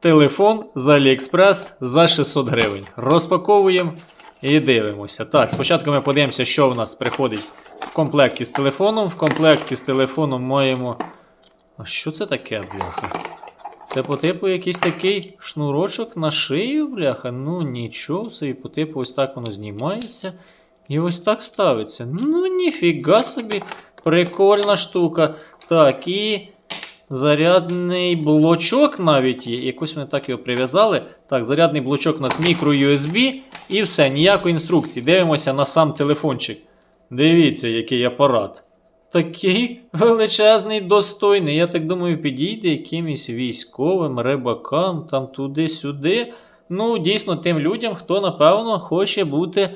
телефон з Aliexpress за 600 гривень. Розпаковуємо і дивимося. Так, спочатку ми подивимося, що в нас приходить в комплекті з телефоном. В комплекті з телефоном маємо. А що це таке, бляха? Це по типу якийсь такий шнурочок на шию, бляха. Ну нічого собі, по типу ось так воно знімається. І ось так ставиться. Ну, ніфіга собі. Прикольна штука. Так, і зарядний блочок навіть є. Якось ми так його прив'язали. Так, зарядний блочок у нас мікро USB. І все, ніякої інструкції. Дивимося на сам телефончик. Дивіться, який апарат. Такий величезний, достойний. Я так думаю, підійде якимось військовим, рибакам, там туди-сюди. Ну, дійсно, тим людям, хто, напевно, хоче бути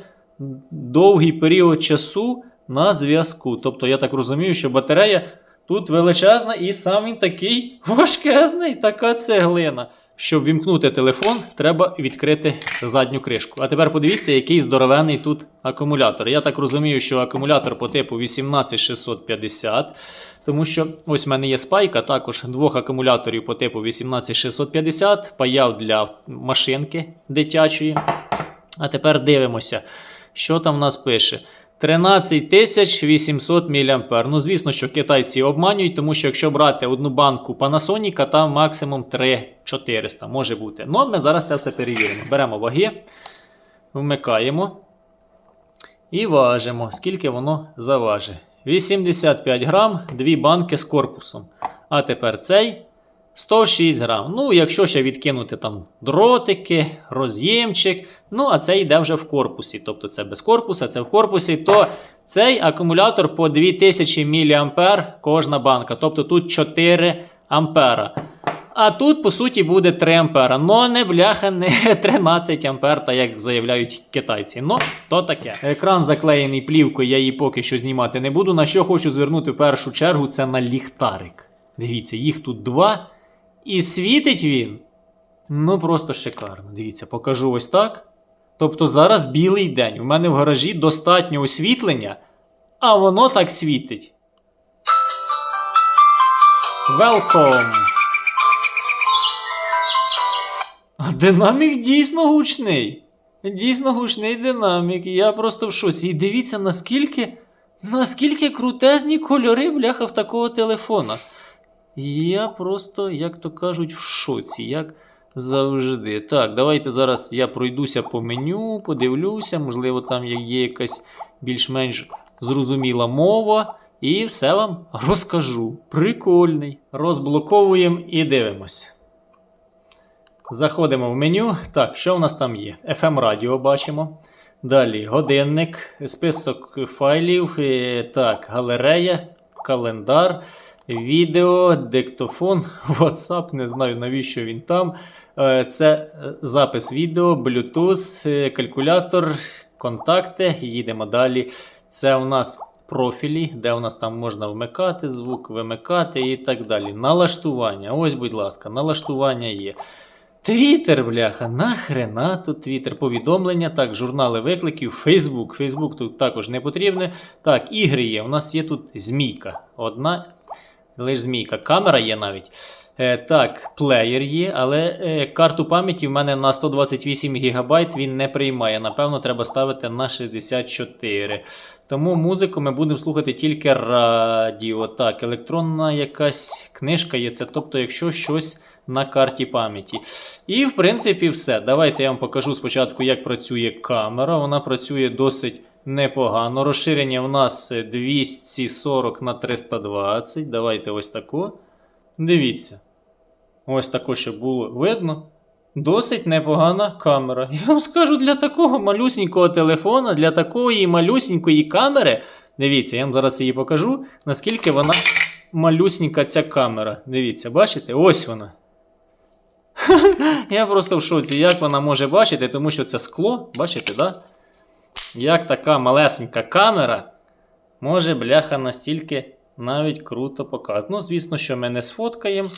довгий період часу на зв'язку. Тобто, я так розумію, що батарея тут величезна і сам він такий важкезний, така цеглина. Щоб вімкнути телефон, треба відкрити задню кришку. А тепер подивіться, який здоровенний тут акумулятор. Я так розумію, що акумулятор по типу 18650, тому що ось в мене є спайка, також двох акумуляторів по типу 18650, паяв для машинки дитячої. А тепер дивимося, що там в нас пише. 13800 мА. Ну, звісно, що китайці обманюють, тому що якщо брати одну банку Panasonic, там максимум 3400 може бути. Ну, ми зараз це все перевіримо. Беремо ваги, вмикаємо і важимо, скільки воно заважить. 85 грам, дві банки з корпусом. А тепер цей 106 грам. Ну, якщо ще відкинути там дротики, роз'ємчик, ну а це йде вже в корпусі. Тобто це без корпуса, це в корпусі, то цей акумулятор по 2000 мА кожна банка. Тобто тут 4 ампера. А тут, по суті, буде 3 ампера. Но не бляха, не 13 ампер, так як заявляють китайці. Ну, то таке. Екран заклеєний плівкою, я її поки що знімати не буду. На що хочу звернути в першу чергу, це на ліхтарик. Дивіться, їх тут два. І світить він. Ну, просто шикарно. Дивіться, покажу ось так. Тобто зараз білий день. У мене в гаражі достатньо освітлення, а воно так світить. Welcome! А динамік дійсно гучний. Дійсно гучний динамік. Я просто в шоці. І дивіться, наскільки, наскільки крутезні кольори бляха в такого телефона. Я просто, як то кажуть, в шоці, як завжди. Так, давайте зараз я пройдуся по меню, подивлюся, можливо, там є якась більш-менш зрозуміла мова. І все вам розкажу. Прикольний. Розблоковуємо і дивимось. Заходимо в меню. Так, що в нас там є? FM радіо бачимо. Далі годинник, список файлів. е, Так, галерея, календар, відео, диктофон, WhatsApp, не знаю навіщо він там. Е, Це е, запис відео, Bluetooth, е, калькулятор, контакти. Їдемо далі. Це у нас профілі, де у нас там можна вмикати звук, вимикати і так далі. Налаштування. Ось, будь ласка, налаштування є. Твіттер, бляха, нахрена тут Твіттер, повідомлення, так, журнали викликів, Фейсбук. Фейсбук тут також не потрібне. Так, ігри є. У нас є тут змійка. Одна, лише змійка. Камера є навіть. Е, так, плеєр є, але е, карту пам'яті в мене на 128 ГБ він не приймає. Напевно, треба ставити на 64. Тому музику ми будемо слухати тільки радіо. Так, електронна якась книжка є. Це тобто, якщо щось на карті пам'яті. І, в принципі, все. Давайте я вам покажу спочатку, як працює камера. Вона працює досить непогано. Розширення в нас 240 на 320. Давайте ось тако. Дивіться. Ось тако, щоб було видно. Досить непогана камера. Я вам скажу, для такого малюсінького телефона, для такої малюсінької камери. Дивіться, я вам зараз її покажу, наскільки вона малюсінька ця камера. Дивіться, бачите? Ось вона. Я просто в шоці, як вона може бачити, тому що це скло, бачите, да? Як така малесенька камера може, бляха, настільки навіть круто показувати. Ну, звісно, що ми не сфоткаємо.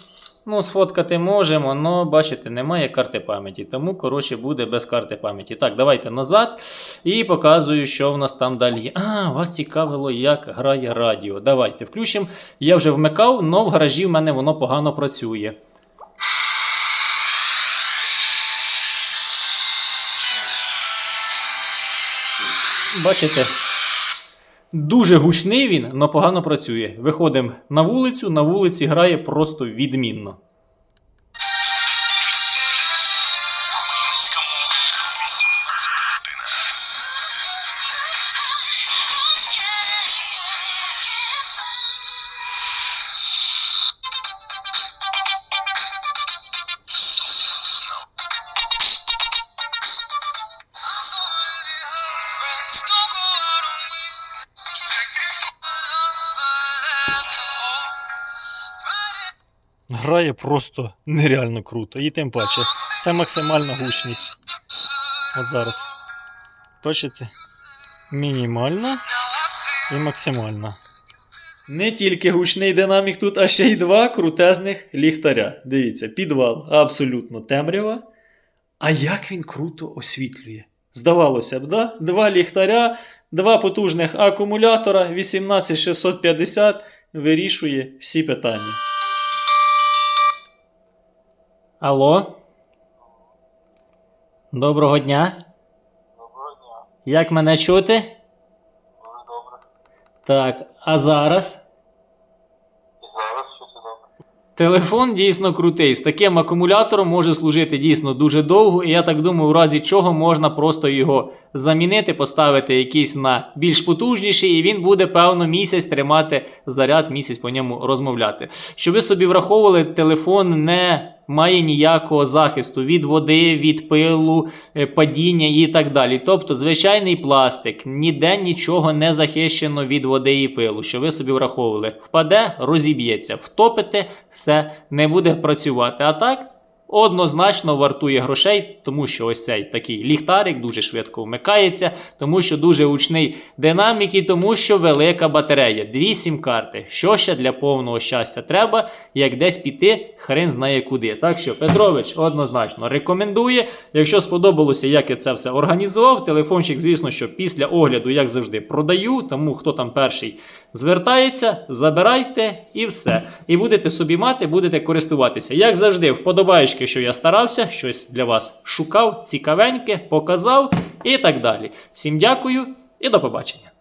Ну, сфоткати можемо, але бачите, немає карти пам'яті. Тому, коротше, буде без карти пам'яті. Так, давайте назад. І показую, що в нас там далі. А, вас цікавило, як грає радіо. Давайте включимо. Я вже вмикав, але в гаражі в мене воно погано працює. Бачите? Дуже гучний він, але погано працює. Виходимо на вулицю, на вулиці грає просто відмінно. Грає просто нереально круто. І тим паче, це максимальна гучність. От зараз. Бачите? Мінімальна і максимальна. Не тільки гучний динамік тут, а ще й два крутезних ліхтаря. Дивіться, підвал абсолютно темрява. А як він круто освітлює. Здавалося б, да? Два ліхтаря, два потужних акумулятора 18650 вирішує всі питання. Алло? Доброго дня. Доброго дня, Як мене чути? дуже добре. Так, а зараз? І зараз щось добре. Телефон дійсно крутий. З таким акумулятором може служити дійсно дуже довго, і я так думаю, в разі чого можна просто його замінити, поставити якийсь на більш потужніший, і він буде певно місяць тримати заряд, місяць по ньому розмовляти. Щоб ви собі враховували, телефон не має ніякого захисту від води, від пилу, е, падіння і так далі. Тобто, звичайний пластик, ніде нічого не захищено від води і пилу. Що ви собі враховували? Впаде, розіб'ється, втопите, все не буде працювати. А так. Однозначно вартує грошей, тому що ось цей такий ліхтарик дуже швидко вмикається, тому що дуже гучний динамік і тому що велика батарея. Дві сім-карти. Що ще для повного щастя треба, як десь піти, хрен знає куди. Так що Петрович однозначно рекомендує. Якщо сподобалося, як я це все організував, телефончик, звісно, що після огляду, як завжди, продаю. Тому хто там перший звертається, забирайте і все. І будете собі мати, будете користуватися. Як завжди, вподобаєчки, що я старався, щось для вас шукав, цікавеньке, показав і так далі. Всім дякую і до побачення.